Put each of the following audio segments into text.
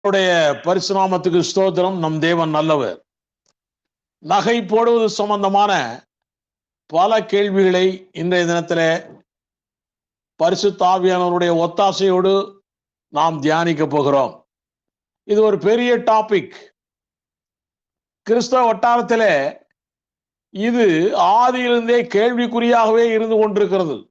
உடைய பரிசுநாமத்துக்கு ஸ்தோத்திரம். நம் தேவன் நல்லவர். நகை போடுவது சம்பந்தமான பல கேள்விகளை இன்றைய தினத்தில் பரிசு தாவியானவருடைய ஒத்தாசையோடு நாம் தியானிக்க போகிறோம். இது ஒரு பெரிய டாபிக் கிறிஸ்தவ வட்டாரத்தில் இது ஆதியிலிருந்தே கேள்விக்குறியாகவே இருந்து கொண்டிருக்கிறது.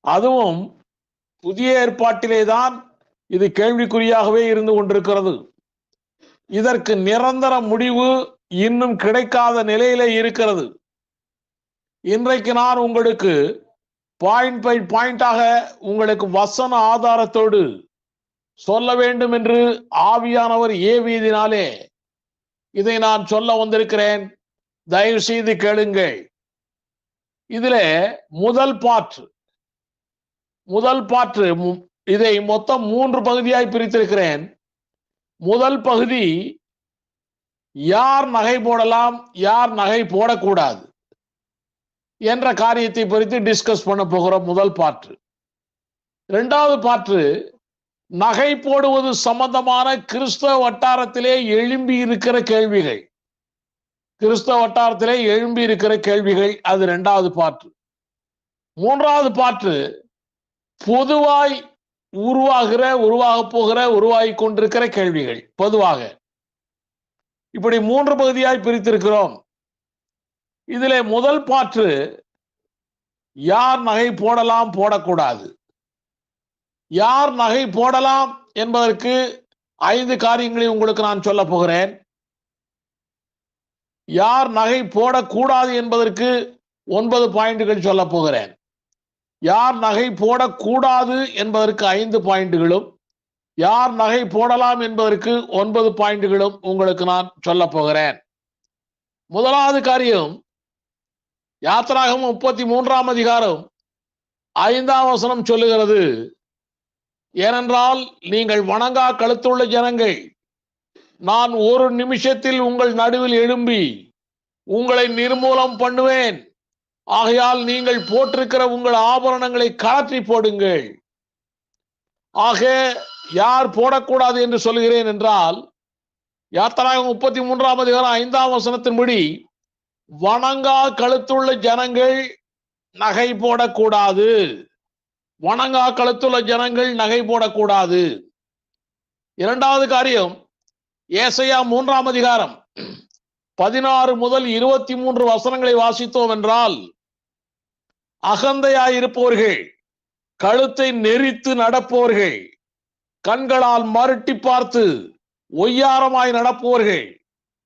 அதுவும் புதிய ஏற்பாட்டிலே தான் இது கேள்விக்குறியாகவே இருந்து கொண்டிருக்கிறது. இதற்கு நிரந்தர முடிவு இன்னும் கிடைக்காத நிலையில இருக்கிறது. இன்றைக்கு நான் உங்களுக்கு பாயிண்ட் பை பாயிண்டாக உங்களுக்கு வசன ஆதாரத்தோடு சொல்ல வேண்டும் என்று ஆவியானவர் ஏவியதினாலே இதை நான் சொல்ல வந்திருக்கிறேன். தயவு செய்து கேளுங்கள். இதில் முதல் பாற்று முதல் பாற்று மு- இதை மொத்தம் மூன்று பகுதியாய் பிரித்திருக்கிறேன். முதல் பகுதி யார் நகை போடலாம் யார் நகை போடக்கூடாது என்ற காரியத்தை குறித்து டிஸ்கஸ் பண்ண போகிறோம் முதல் பாற்று இரண்டாவது பாற்று நகை போடுவது சம்பந்தமான கிறிஸ்தவ வட்டாரத்திலே எழும்பி இருக்கிற கேள்விகள். கிறிஸ்தவ வட்டாரத்திலே எழும்பி இருக்கிற கேள்விகள் அது இரண்டாவது பாற்று மூன்றாவது பாற்று பொதுவாய் உருவாகிற உருவாக போகிற உருவாகி கொண்டிருக்கிற கேள்விகள். பொதுவாக. இப்படி மூன்று பகுதியாய் பிரித்திருக்கிறோம். இதிலே முதல் பாற்று யார் நகை போடலாம் போடக்கூடாது. யார் நகை போடலாம் என்பதற்கு ஐந்து காரியங்களை உங்களுக்கு நான் சொல்ல போகிறேன். யார் நகை போடக்கூடாது என்பதற்கு ஒன்பது பாயிண்டுகள் சொல்ல போகிறேன். யார் நகை போடக்கூடாது என்பதற்கு ஐந்து பாயிண்ட்டுகளும் யார் நகை போடலாம் என்பதற்கு ஒன்பது பாயிண்ட்டுகளும் உங்களுக்கு நான் சொல்ல போகிறேன். முதலாவது காரியம் யாத்திராகம் முப்பத்தி மூன்றாம் அதிகாரம் ஐந்தாம் வசனம் சொல்லுகிறது ஏனென்றால் நீங்கள் வணங்கா கழுத்துள்ள ஜனங்கள் நான் ஒரு நிமிஷத்தில் உங்கள் நடுவில் எழும்பி உங்களை நிர்மூலம் பண்ணுவேன். ஆகையால் நீங்கள் போட்டிருக்கிற உங்கள் ஆபரணங்களை கலற்றி போடுங்கள். ஆக யார் போடக்கூடாது என்று சொல்கிறேன் என்றால் யாத்திராயம் முப்பத்தி மூன்றாம் அதிகாரம் ஐந்தாம் வசனத்தின்படி வணங்கா கழுத்துள்ள ஜனங்கள் நகை போடக்கூடாது. வணங்கா கழுத்துள்ள ஜனங்கள் நகை போடக்கூடாது. இரண்டாவது காரியம் ஏசையா மூன்றாம் அதிகாரம் பதினாறு முதல் இருபத்தி மூன்று வசனங்களை வாசித்தோம் என்றால் அகந்தையாயிருப்பவர்கள் கழுத்தை நெரித்து நடப்பவர்கள் கண்களால் மருட்டி பார்த்து ஒய்யாரமாய் நடப்பவர்கள்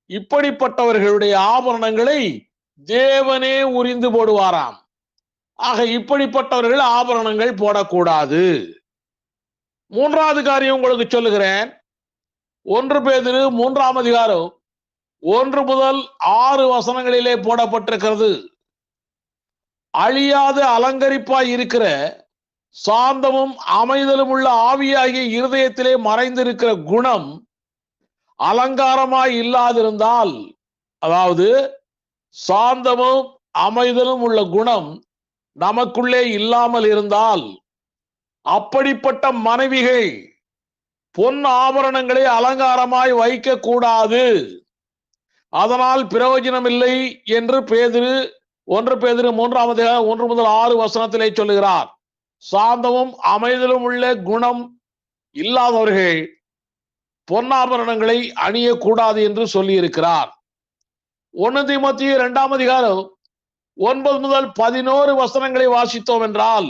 இப்படிப்பட்டவர்களுடைய ஆபரணங்களை தேவனே உறிந்து போடுவாராம். ஆக இப்படிப்பட்டவர்கள் ஆபரணங்கள் போடக்கூடாது. மூன்றாவது காரியம் உங்களுக்கு சொல்லுகிறேன். ஒன்று பேதிரு மூன்றாம் அதிகாரம் ஒன்று முதல் ஆறு வசனங்களிலே போடப்பட்டிருக்கிறது. அழியாத அலங்கரிப்பாய் இருக்கிற சாந்தமும் அமைதலும் உள்ள ஆவியாகிய இருதயத்திலே மறைந்திருக்கிற குணம் அலங்காரமாய் இல்லாதிருந்தால் அதாவது சாந்தமும் அமைதலும் உள்ள குணம் நமக்குள்ளே இல்லாமல் இருந்தால் அப்படிப்பட்ட மனைவிகள் பொன் ஆபரணங்களை அலங்காரமாய் வைக்க கூடாது அதனால் பிரயோஜனம் இல்லை என்று பேதிரு ஒன்று பேதிரு மூன்றாவது ஒன்று முதல் ஆறு வசனத்திலே சொல்லுகிறார். சாந்தமும் அமைதலும் உள்ள குணம் இல்லாதவர்கள் பொன்னாபரணங்களை அணியக்கூடாது என்று சொல்லியிருக்கிறார். ஒன்னு திமுத்திய இரண்டாம் அதிகாரம் ஒன்பது முதல் பதினோரு வசனங்களை வாசித்தோம் என்றால்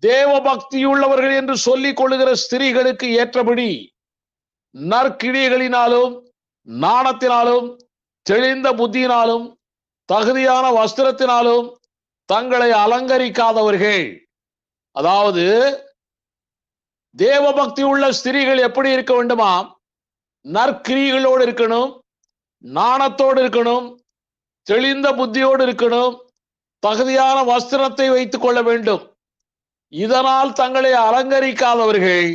தேவ பக்தியுள்ளவர்கள் என்று சொல்லிக் கொள்ளுகிற ஸ்திரீகளுக்கு ஏற்றபடி நற்கிழிகளினாலும் நாணத்தினாலும் தெளிந்த புத்தியினாலும் தகுதியான வஸ்திரத்தினாலும் தங்களை அலங்கரிக்காதவர்கள். அதாவது தேவபக்தி உள்ள ஸ்திரீகள் எப்படி இருக்க வேண்டுமா? நற்கிரிகளோடு இருக்கணும் நாணத்தோடு இருக்கணும் தெளிந்த புத்தியோடு இருக்கணும் தகுதியான வஸ்திரத்தை வைத்துக் கொள்ள வேண்டும். இதனால் தங்களை அலங்கரிக்காதவர்கள்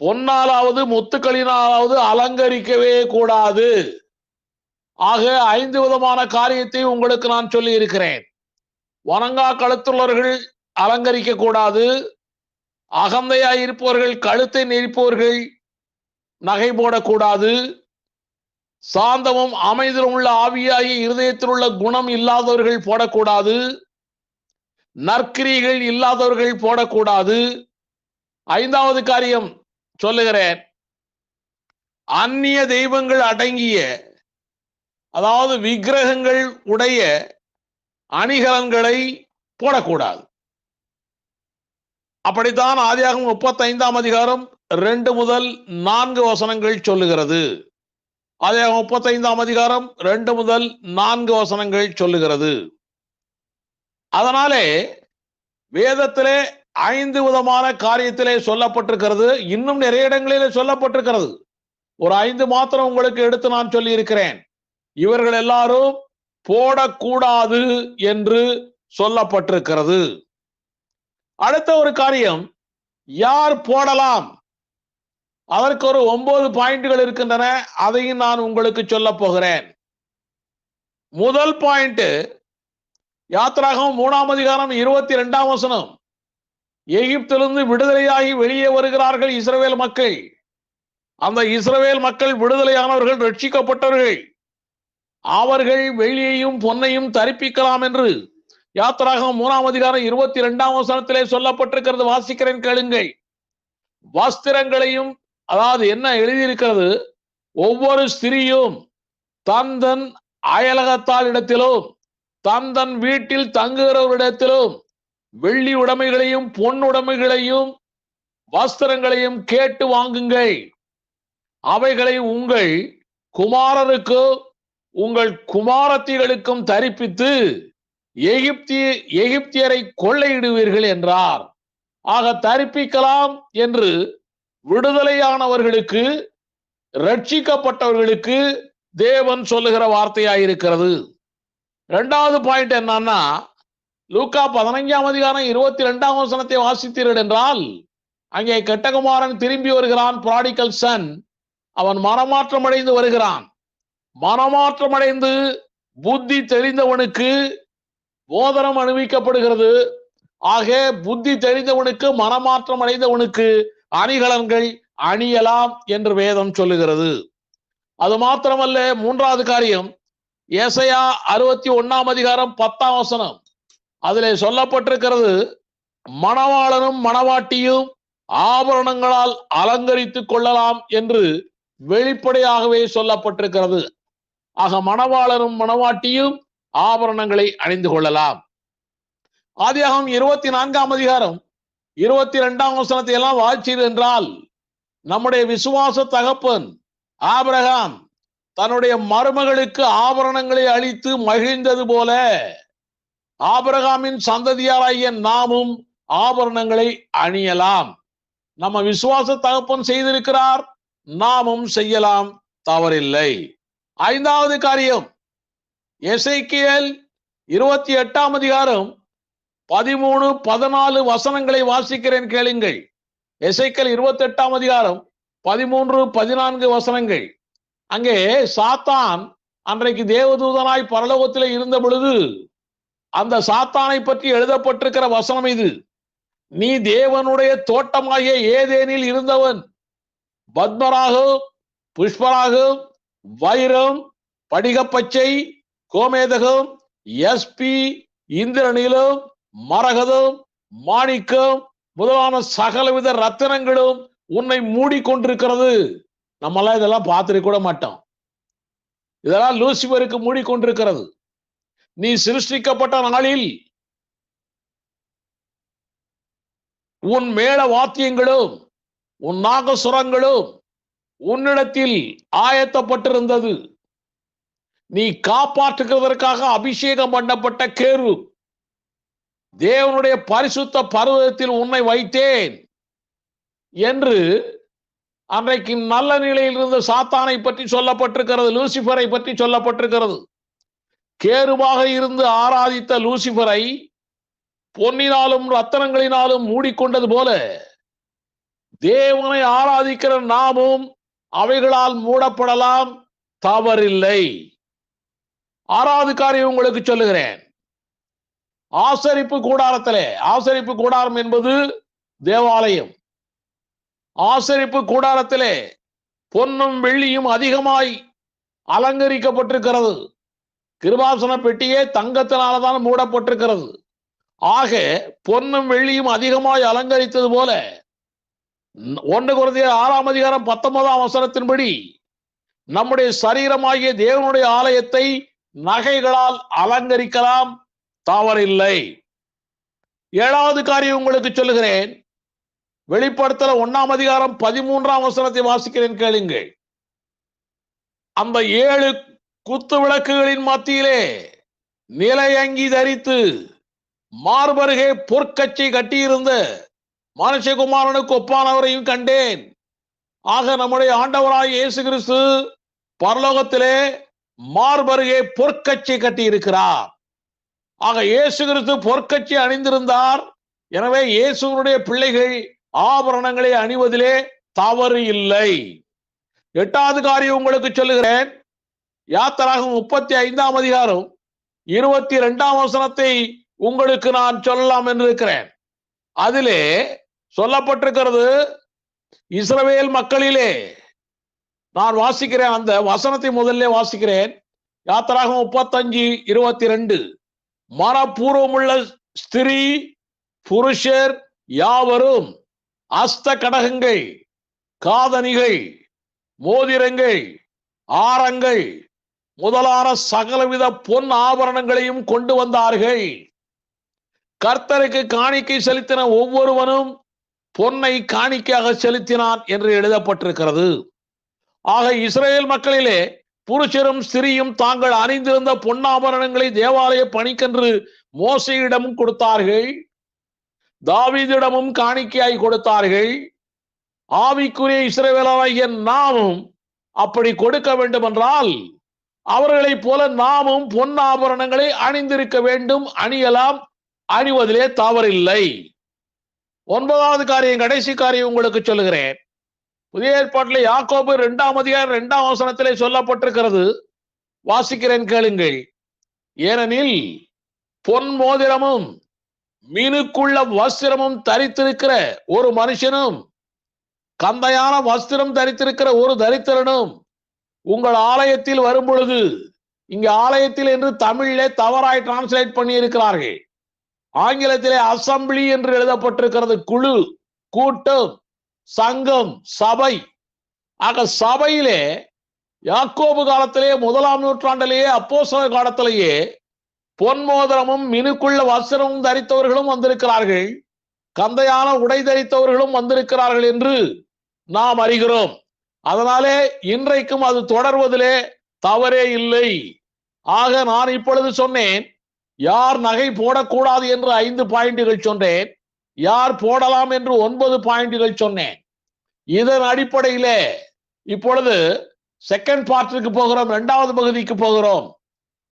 பொன்னாலாவது முத்துக்களினாலாவது அலங்கரிக்கவே கூடாது. ஆக ஐந்து விதமான காரியத்தை உங்களுக்கு நான் சொல்லி இருக்கிறேன் வணங்கா கழுத்துள்ளவர்கள் அலங்கரிக்க கூடாது. அகந்தையாய் இருப்பவர்கள் கழுத்தை நெரிப்பவர்கள் நகை போடக்கூடாது. சாந்தமும் அமைதலும் உள்ள ஆவியாகி இருதயத்தில் உள்ள குணம் இல்லாதவர்கள் போடக்கூடாது. நற்கிரிகள் இல்லாதவர்கள் போடக்கூடாது. ஐந்தாவது காரியம் சொல்லுகிறேன். அந்நிய தெய்வங்கள் அடங்கிய அதாவது விக்கிரகங்கள் உடைய அணிகலன்களை போடக்கூடாது. அப்படித்தான் ஆதியாகம் முப்பத்தைந்தாம் அதிகாரம் ரெண்டு முதல் நான்கு வசனங்கள் சொல்லுகிறது. ஆதியாகம் முப்பத்தைந்தாம் அதிகாரம் ரெண்டு முதல் நான்கு வசனங்கள் சொல்லுகிறது. அதனாலே வேதத்திலே ஐந்து விதமான காரியத்திலே சொல்லப்பட்டிருக்கிறது. இன்னும் நிறைய இடங்களிலே சொல்லப்பட்டிருக்கிறது. ஒரு ஐந்து மாத்திரம் உங்களுக்கு எடுத்து நான் சொல்லி இருக்கிறேன் இவர்கள் எல்லாரும் போடக்கூடாது என்று சொல்லப்பட்டிருக்கிறது. அடுத்த ஒரு காரியம் யார் போடலாம்? அதற்கு ஒரு ஒன்பது பாயிண்ட்கள் இருக்கின்றன அதையும் நான் உங்களுக்கு சொல்ல போகிறேன். முதல் பாயிண்ட் யாத்திராகம் மூணாம் அதிகாரம் இருபத்தி ரெண்டாம் வசனம். எகிப்திலிருந்து விடுதலையாகி வெளியே வருகிறார்கள் இஸ்ரவேல் மக்கள். அந்த இஸ்ரவேல் மக்கள் விடுதலையானவர்கள் ரட்சிக்கப்பட்டவர்கள். அவர்கள் வெளியையும் பொன்னையும் தரிப்பிக்கலாம் என்று. யாத்திராகம் மூணாம் அதிகாரம் இருபத்தி இரண்டாம் வசனத்திலே சொல்லப்பட்டிருக்கிறது. வாசிக்கிறேன் கேளுங்கள். வஸ்திரங்களையும் அதாவது என்ன எழுதியிருக்கிறது? ஒவ்வொரு ஸ்திரியும் தந்தன் அயலகத்தால் இடத்திலும் தந்தன் வீட்டில் தங்குகிறவரிடத்திலும் வெள்ளி உடைமைகளையும் பொன் உடைமைகளையும் வஸ்திரங்களையும் கேட்டு வாங்குங்கள். அவைகளை உங்கள் குமாரருக்கு உங்கள் குமாரத்திகளுக்கும் தரிப்பித்து எகிப்திய எகிப்தியரை கொள்ளையிடுவீர்கள் என்றார். ஆக தரிப்பிக்கலாம் என்று விடுதலையானவர்களுக்கு ரட்சிக்கப்பட்டவர்களுக்கு தேவன் சொல்லுகிற வார்த்தையாயிருக்கிறது. ரெண்டாவது பாயிண்ட் என்னன்னா லூக்கா பதினைஞ்சாம் அதிகாரம் இருபத்தி ரெண்டாம் வசனத்தை வாசித்தீர்கள் என்றால் அங்கே கெட்டகுமாரன் திரும்பி வருகிறான் ப்ராடிக்கல் சன் அவன் மனமாற்றம் அடைந்து வருகிறான். மனமாற்றம் அடைந்து புத்தி தெரிந்தவனுக்கு போதனம் அணிவிக்கப்படுகிறது. ஆக புத்தி தெரிந்தவனுக்கு மனமாற்றம் அடைந்தவனுக்கு அணிகலன்கள் அணியலாம் என்று வேதம் சொல்லுகிறது. அது மாத்திரமல்ல மூன்றாவது காரியம் ஏசையா அறுபத்தி ஒன்னாம் அதிகாரம் பத்தாம் வசனம். அதிலே சொல்லப்பட்டிருக்கிறது மணவாளனும் மணவாட்டியும் ஆபரணங்களால் அலங்கரித்துக் கொள்ளலாம் என்று வெளிப்படையாகவே சொல்லப்பட்டிருக்கிறது. ஆக மணவாளரும் மணவாட்டியும் ஆபரணங்களை அணிந்து கொள்ளலாம். ஆதியாகம் இருபத்தி நான்காம் அதிகாரம் இருபத்தி இரண்டாம் வசனத்தை எல்லாம் வாய்ச்சீர் என்றால் நம்முடைய விசுவாச தகப்பன் ஆபரகாம் தன்னுடைய மருமகளுக்கு ஆபரணங்களை அளித்து மகிழ்ந்தது போல ஆபிரகாமின் சந்ததியாராகிய நாமும் ஆபரணங்களை அணியலாம். நம்ம விசுவாச தகப்பன் செய்திருக்கிறார் நாமும் செய்யலாம் தவறில்லை. ஐந்தாவது காரியம். எசைக்கியல் இருபத்தி எட்டாம் அதிகாரம் பதிமூணு பதினாலு வசனங்களை வாசிக்கிறேன் கேளுங்கள். எசைக்கல் இருபத்தி எட்டாம் அதிகாரம் பதிமூன்று பதினான்கு வசனங்கள். அங்கே சாத்தான் அன்றைக்கு தேவதூதனாய் பரலோகத்தில் இருந்த பொழுது அந்த சாத்தானை பற்றி எழுதப்பட்டிருக்கிற வசனம் இது. நீ தேவனுடைய தோட்டமாகிய ஏதேனில் இருந்தவன். பத்மராகும் புஷ்பராகும் வைரம் படிகப்பச்சை கோமேதகம் எஸ்பி இந்திரனிலும் மரகதம் மாணிக்கம் முதலான சகலவித ரத்தினங்களும் உன்னை மூடிக்கொண்டிருக்கிறது. நம்மளாம் இதெல்லாம் பார்த்துருக்க கூட மாட்டோம். இதெல்லாம் லூசிபருக்கு மூடிக்கொண்டிருக்கிறது. நீ சிருஷ்டிக்கப்பட்ட நாளில் உன் மேல வாத்தியங்களும் உன் நாகசுரங்களும் உன்னிடத்தில் ஆயத்தப்பட்டிருந்தது. நீ காப்பாற்றுகிறதற்காக அபிஷேகம் பண்ணப்பட்ட கேரு. தேவனுடைய பரிசுத்த பருவத்தில் உன்னை வைத்தேன் என்று அன்றைக்கு நல்ல நிலையில் இருந்த சாத்தானை பற்றி சொல்லப்பட்டிருக்கிறது லூசிபரை பற்றி சொல்லப்பட்டிருக்கிறது. கேருவாக இருந்து ஆராதித்த லூசிபரை பொன்னினாலும் ரத்தனங்களினாலும் மூடிக்கொண்டது போல தேவனை ஆராதிக்கிற நாமும் அவைகளால் மூடப்படலாம் தவறில்லை. ஆறாவது காரியம் உங்களுக்கு சொல்லுகிறேன். ஆசரிப்பு கூடாரத்திலே ஆசரிப்பு கூடாரம் என்பது தேவாலயம். ஆசரிப்பு கூடாரத்திலே பொன்னும் வெள்ளியும் அதிகமாய் அலங்கரிக்கப்பட்டிருக்கிறது. கிருபாசன பெட்டியே தங்கத்தினாலதான் மூடப்பட்டிருக்கிறது. ஆக பொன்னும் வெள்ளியும் அதிகமாய் அலங்கரித்தது போல ஒன்று குறைந்த ஆறாம் அதிகாரம் பத்தொன்பதாம் அவசரத்தின்படி நம்முடைய சரீரமாகிய தேவனுடைய ஆலயத்தை நகைகளால் அலங்கரிக்கலாம் தவறில்லை. ஏழாவது காரியம் உங்களுக்கு சொல்லுகிறேன். வெளிப்படுத்தல ஒன்னாம் அதிகாரம் பதிமூன்றாம் வசனத்தை வாசிக்கிறேன் கேளுங்கள். அந்த ஏழு குத்து விளக்குகளின் மத்தியிலே நிலையங்கி தரித்து மார்பருகே பொற்கச்சை கட்டியிருந்த மானுஷகுமாரனுக்கு ஒப்பானவரையும் கண்டேன். ஆக நம்முடைய ஆண்டவராய் இயேசு கிறிஸ்து பரலோகத்திலே மார்பருகே பொற்கச்சை கட்டியிருக்கிறார். ஆக இயேசு கிறிஸ்து பொற்கட்சி அணிந்திருந்தார். எனவே இயேசுவனுடைய பிள்ளைகள் ஆபரணங்களை அணிவதிலே தவறு இல்லை. எட்டாவது காரியம் உங்களுக்கு சொல்லுகிறேன். யாத்திராகும் முப்பத்தி ஐந்தாம் அதிகாரம் இருபத்தி இரண்டாம் வசனத்தை உங்களுக்கு நான் சொல்லலாம் என்று இருக்கிறேன் அதிலே சொல்லப்பட்டிருக்கிறது இஸ்ரவேல் மக்களிலே நான் வாசிக்கிறேன் அந்த வசனத்தை முதல்ல வாசிக்கிறேன். யாத்திராக முப்பத்தஞ்சு இருபத்தி ரெண்டு மனப்பூர்வமுள்ள ஸ்திரீ புருஷர் யாவரும் அஸ்த கடகங்கள் காதணிகள் மோதிரங்கள் ஆரங்கள் முதலான சகலவித பொன் ஆபரணங்களையும் கொண்டு வந்தார்கள். கர்த்தருக்கு காணிக்கை செலுத்தின ஒவ்வொருவனும் பொன்னை காணிக்கையாக செலுத்தினான் என்று எழுதப்பட்டிருக்கிறது. ஆக இஸ்ரேல் மக்களிலே புருஷரும் ஸ்திரியும் தாங்கள் அணிந்திருந்த பொன்னாபரணங்களை தேவாலய பணிக்கென்று மோசையிடமும் கொடுத்தார்கள். தாவீதிடமும் காணிக்கையாய் கொடுத்தார்கள். ஆவிக்குரிய இஸ்ரவேலராகிய நாமும் அப்படி கொடுக்க வேண்டும் என்றால் அவர்களைப் போல நாமும் பொன் ஆபரணங்களை அணிந்திருக்க வேண்டும். அணியலாம். அணிவதிலே தவறில்லை. ஒன்பதாவது காரியம் கடைசி காரியம் உங்களுக்கு சொல்லுகிறேன். புதிய ஏற்பாட்டில் யாக்கோபு இரண்டாம் அதிகாரம் இரண்டாம் அவசரத்திலே சொல்லப்பட்டிருக்கிறது. வாசிக்கிறேன் கேளுங்கள். ஏனெனில் பொன் மோதிரமும் மீனுக்குள்ள வஸ்திரமும் தரித்திருக்கிற ஒரு மனுஷனும் கந்தையான வஸ்திரம் தரித்திருக்கிற ஒரு தரித்திரனும் உங்கள் ஆலயத்தில் வரும் பொழுது இங்க ஆலயத்தில் என்று தமிழிலே தவறாய் டிரான்ஸ்லேட் பண்ணி இருக்கிறார்கள் ஆங்கிலத்திலே அசம்பிளி என்று எழுதப்பட்டிருக்கிறது குழு கூட்டம் சங்கம் சபை. ஆக சபையிலே யாக்கோபு காலத்திலே முதலாம் நூற்றாண்டிலேயே அப்போசல காலத்திலேயே பொன் மோதிரமும் மினுக்குள்ள வஸ்திரமும் தரித்தவர்களும் வந்திருக்கிறார்கள். கந்தையான உடை தரித்தவர்களும் வந்திருக்கிறார்கள் என்று நாம் அறிகிறோம். அதனாலே இன்றைக்கும் அது தொடர்வதிலே தவறே இல்லை. ஆக நான் இப்பொழுது சொன்னேன் யார் நகை போடக்கூடாது என்று ஐந்து பாயிண்டுகள் சொன்னேன். யார் போடலாம் என்று ஒன்பது பாயிண்டுகள் சொன்னேன். இதன் அடிப்படையிலே இப்பொழுது செகண்ட் பார்ட்டிற்கு போகிறோம் இரண்டாவது பகுதிக்கு போகிறோம்.